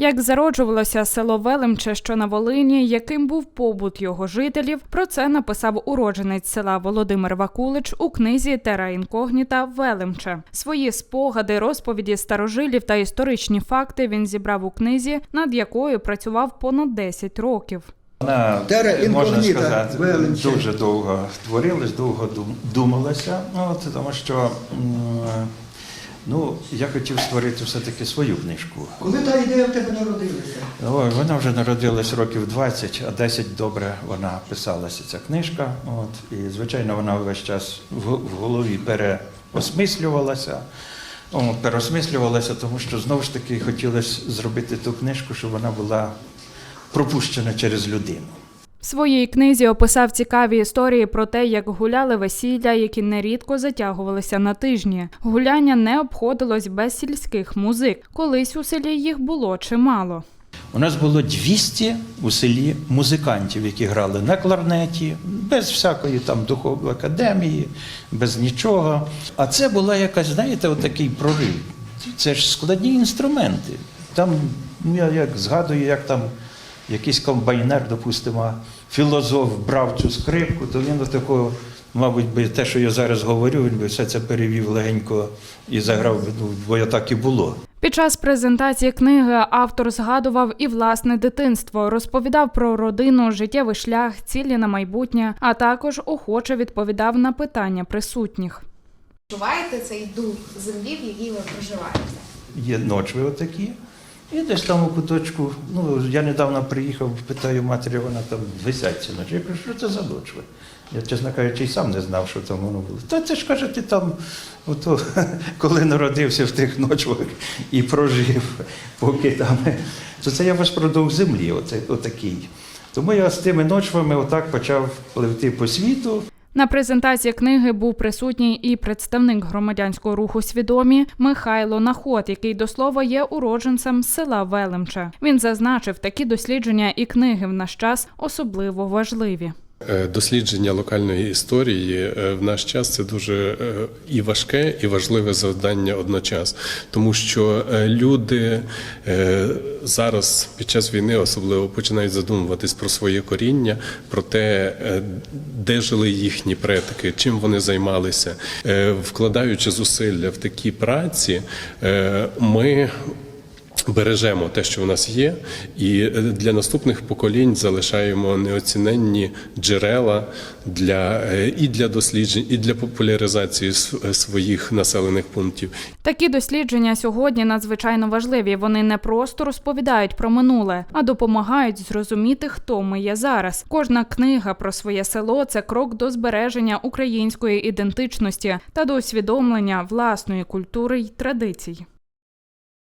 Як зароджувалося село Велемче, що на Волині, яким був побут його жителів, про це написав уродженець села Володимир Вакулич у книзі Тера інкогніта Велемче. Свої спогади, розповіді старожилів та історичні факти він зібрав у книзі, над якою працював понад 10 років. Вона, е, можна сказати, дуже довго творилась, довго дум- думалося. Ну, от, тому що ну, я хотів створити все-таки свою книжку. Коли та ідея в тебе народилася? Ой, вона вже народилась років 20, а 10 добре вона писалася, ця книжка. От, і, звичайно, вона весь час в, в голові переосмислювалася. О, переосмислювалася, тому що знову ж таки хотілося зробити ту книжку, щоб вона була пропущена через людину. Своїй книзі описав цікаві історії про те, як гуляли весілля, які нерідко затягувалися на тижні. Гуляння не обходилось без сільських музик. Колись у селі їх було чимало. У нас було 200 у селі музикантів, які грали на кларнеті, без всякої там духової академії, без нічого. А це була якась, знаєте, отакий прорив. Це ж складні інструменти. Там, ну, я як згадую, як там якийсь комбайнер, допустимо, філозоф брав цю скрипку, то він до такого, мабуть, би те, що я зараз говорю, він би все це перевів легенько і заграв, ну, бо так і було. Під час презентації книги автор згадував і власне дитинство, розповідав про родину, життєвий шлях, цілі на майбутнє, а також охоче відповідав на питання присутніх. Відчуваєте цей дух землі, в якій ви проживаєте? є ночви отакі. І десь там у куточку, ну я недавно приїхав, питаю матері, вона там висять ночі. Я кажу, що це за ночви? Я, чесно кажучи, і сам не знав, що там воно було. Та це ж каже, ти там, ото, коли народився в тих ночвах і прожив, поки там. То це я ваш продовг землі, оце, отакий. Тому я з тими ночвами отак почав пливти по світу. На презентації книги був присутній і представник громадянського руху свідомі Михайло Наход, який до слова є уродженцем села Велемче. Він зазначив, такі дослідження і книги в наш час особливо важливі. Е, Дослідження локальної історії е, в наш час це дуже е, і важке, і важливе завдання одночас, тому що люди зараз під час війни особливо починають задумуватись про своє коріння, про те, де жили їхні предки, чим вони займалися. Вкладаючи зусилля в такі праці, ми бережемо те, що в нас є, і е, для наступних поколінь залишаємо неоціненні джерела для е, і для досліджень, і для популяризації е, своїх населених пунктів. Такі дослідження сьогодні надзвичайно важливі. Вони не просто розповідають про минуле, а допомагають зрозуміти, хто ми є зараз. Кожна книга про своє село це крок до збереження української ідентичності та до усвідомлення власної культури й традицій.